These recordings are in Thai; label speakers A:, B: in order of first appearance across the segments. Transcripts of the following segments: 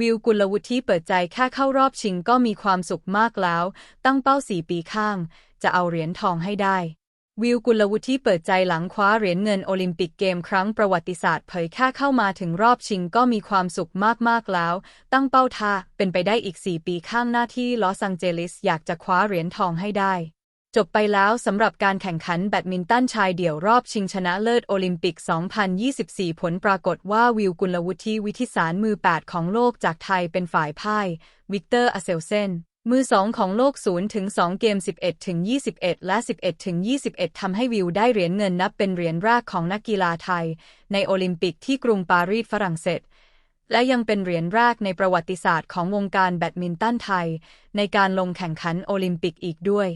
A: วิวกุลวุฒิเปิดใจแค่เข้ารอบชิงก็มีความสุขมากแล้ว ตั้งเป้าสี่ปีข้าง จะเอาเหรียญทองให้ได้ วิวกุลวุฒิเปิดใจหลังคว้าเหรียญเงินโอลิมปิกเกมครั้งประวัติศาสตร์เผยแค่เข้ามาถึงรอบชิงก็มีความสุขมากๆแล้ว ตั้งเป้าท่าเป็นไปได้อีก 4 ปีข้างหน้าที่ลอสแองเจลิสอยากจะคว้าเหรียญทองให้ได้ จบไปแล้วสำหรับการแข่งขันแบดมินตันชายเดี่ยวรอบชิงชนะเลิศโอลิมปิก 2024 ผลปรากฏว่าวิวกุลวุฒิวิทิสารมือ 8 ของโลกจากไทยเป็นฝ่ายพ่าย วิกเตอร์อเซลเซน มือ 2 ของโลก 0 ถึง 2 เกม 11 ถึง 21 และ 11 ถึง 21 ทำให้วิวได้เหรียญเงินนับเป็นเหรียญแรกของนักกีฬาไทย ในโอลิมปิกที่กรุงปารีสฝรั่งเศสและยังเป็นเหรียญแรกในประวัติศาสตร์ของวงการแบดมินตันไทย ในการลงแข่งขันโอลิมปิกอีกด้วย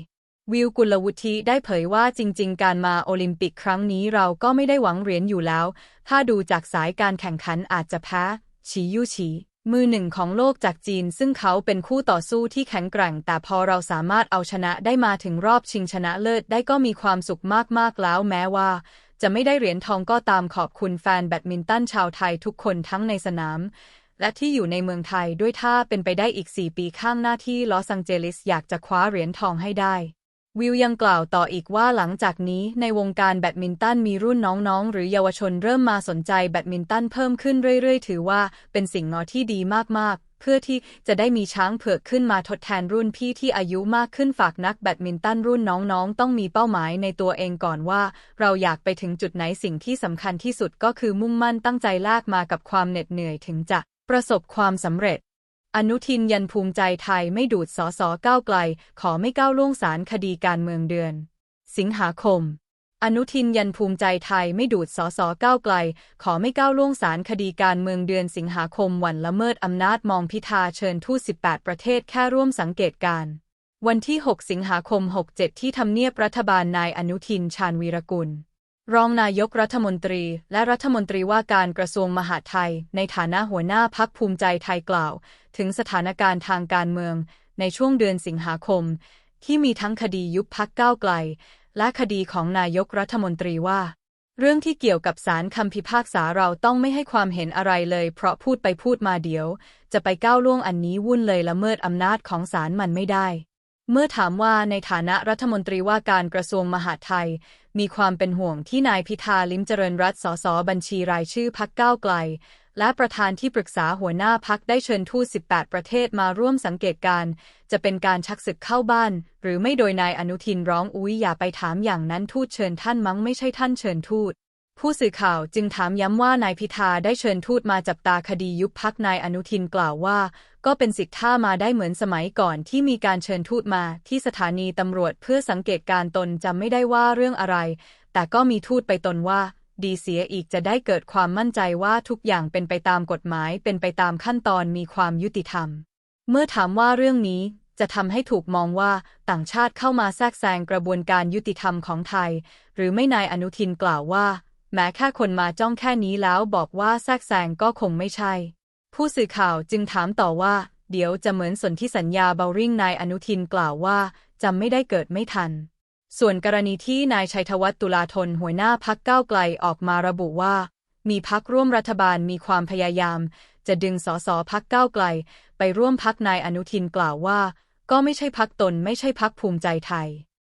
A: วิวกุลวุฒิได้เผยว่าจริง ๆ การมาโอลิมปิกครั้งนี้เราก็ไม่ได้หวังเหรียญอยู่แล้ว ถ้าดูจากสายการแข่งขันอาจจะแพ้ฉียู่ฉีมือหนึ่งของโลกจากจีน ซึ่งเขาเป็นคู่ต่อสู้ที่แข็งแกร่ง แต่พอเราสามารถเอาชนะได้มาถึงรอบชิงชนะเลิศได้ก็มีความสุขมาก ๆ แล้วแม้ว่า จะไม่ได้เหรียญทองก็ตามขอบคุณแฟนแบดมินตันชาวไทยทุกคนทั้งในสนาม และที่อยู่ในเมืองไทยด้วยถ้าเป็นไปได้อีก 4 ปีข้างหน้าที่ลอสแองเจลิสอยากจะคว้าเหรียญทองให้ได้ วิวยังกล่าวต่ออีกว่าหลังจากนี้ในวงการแบดมินตันมีรุ่นน้องๆ หรือเยาวชนเริ่มมาสนใจแบดมินตันเพิ่มขึ้นเรื่อยๆ ถือว่าเป็นสิ่งงอที่ดีมากๆ เพื่อที่จะได้มีช้างเผือกขึ้นมาทดแทนรุ่นพี่ที่อายุมากขึ้นฝากนักแบดมินตันรุ่นน้องๆ ต้องมีเป้าหมายในตัวเองก่อนว่า เราอยากไปถึงจุดไหนสิ่งที่สำคัญที่สุดก็คือมุ่งมั่นตั้งใจลากมากับความเหน็ดเหนื่อยถึงจะประสบความสำเร็จ อนุทินยันภูมิใจไทยไม่ดูดสอสอก้าวไกล ขอไม่ก้าวล่วงสารคดีการเมืองเดือน สิงหาคม อนุทินยันภูมิใจไทยไม่ดูดสอสอก้าวไกล ขอไม่ก้าวล่วงสารคดีการเมืองเดือนสิงหาคมวันละเมิดอำนาจมองพิธาเชิญทูต18 ประเทศแค่ร่วมสังเกตการวันที่ 6 สิงหาคม 67 ที่ทำเนียบรัฐบาลนายอนุทินชาญวีรกุล รองนายกรัฐมนตรี และรัฐมนตรีว่าการกระทรวงมหาดไทย ในฐานะหัวหน้าพักภูมิใจไทยกล่าว ถึงสถานการณ์ทางการเมือง ในช่วงเดือนสิงหาคม ที่มีทั้งคดียุบพักก้าวไกล และคดีของนายกรัฐมนตรีว่า เรื่องที่เกี่ยวกับสารคำพิพากษาเราต้องไม่ให้ความเห็นอะไรเลย เพราะพูดไปพูดมาเดี๋ยว จะไปก้าวล่วงอันนี้วุ่นเลยละเมิดอำนาจของศาลมันไม่ได้ เมื่อถามว่าในฐานะรัฐมนตรีว่าการกระทรวงมหาดไทย มีความเป็นห่วงที่นายพิธาลิมเจริญรัตสสบัญชีรายชื่อพักก้าวไกล และประธานที่ปรึกษาหัวหน้าพักได้เชิญทูต 18 ประเทศมาร่วมสังเกตการ จะเป็นการชักศึกเข้าบ้าน หรือไม่โดยนายอนุทินร้องอุ้ยอย่าไปถามอย่างนั้นทูตเชิญท่านมั้งไม่ใช่ท่านเชิญทูต ผู้สื่อข่าวจึงถามย้ำว่านายพิธาได้เชิญทูตมาจับตาคดียุบพักนายอนุทินกล่าวว่า ก็เป็นสิทธิ์ท่ามาได้เหมือนสมัยก่อนที่มีการเชิญทูตมาที่สถานีตำรวจเพื่อสังเกตการตนจำไม่ได้ว่าเรื่องอะไร แต่ก็มีทูตไปตนว่า ดีเสียอีกจะได้เกิดความมั่นใจว่าทุกอย่างเป็นไปตามกฎหมาย เป็นไปตามขั้นตอนมีความยุติธรรม เมื่อถามว่าเรื่องนี้จะทำให้ถูกมองว่าต่างชาติเข้ามาแทรกแซงกระบวนการยุติธรรมของไทย หรือไม่นายอนุทินกล่าวว่า แม้แค่คนมาจ้องแค่นี้แล้วบอกว่าแทรกแซงก็คงไม่ใช่ ผู้สื่อข่าวจึงถามต่อว่า เดี๋ยวจะเหมือนสนธิสัญญาเบลริงนายอนุทินกล่าวว่าจำไม่ได้เกิดไม่ทัน ส่วนกรณีที่นายชัยธวัฒน์ตุลาธนหัวหน้าพักก้าวไกลออกมาระบุว่า มีพักร่วมรัฐบาลมีความพยายาม จะดึงสสพักก้าวไกล ไปร่วมพักนายอนุทินกล่าวว่า ก็ไม่ใช่พักตนไม่ใช่พักภูมิใจไทย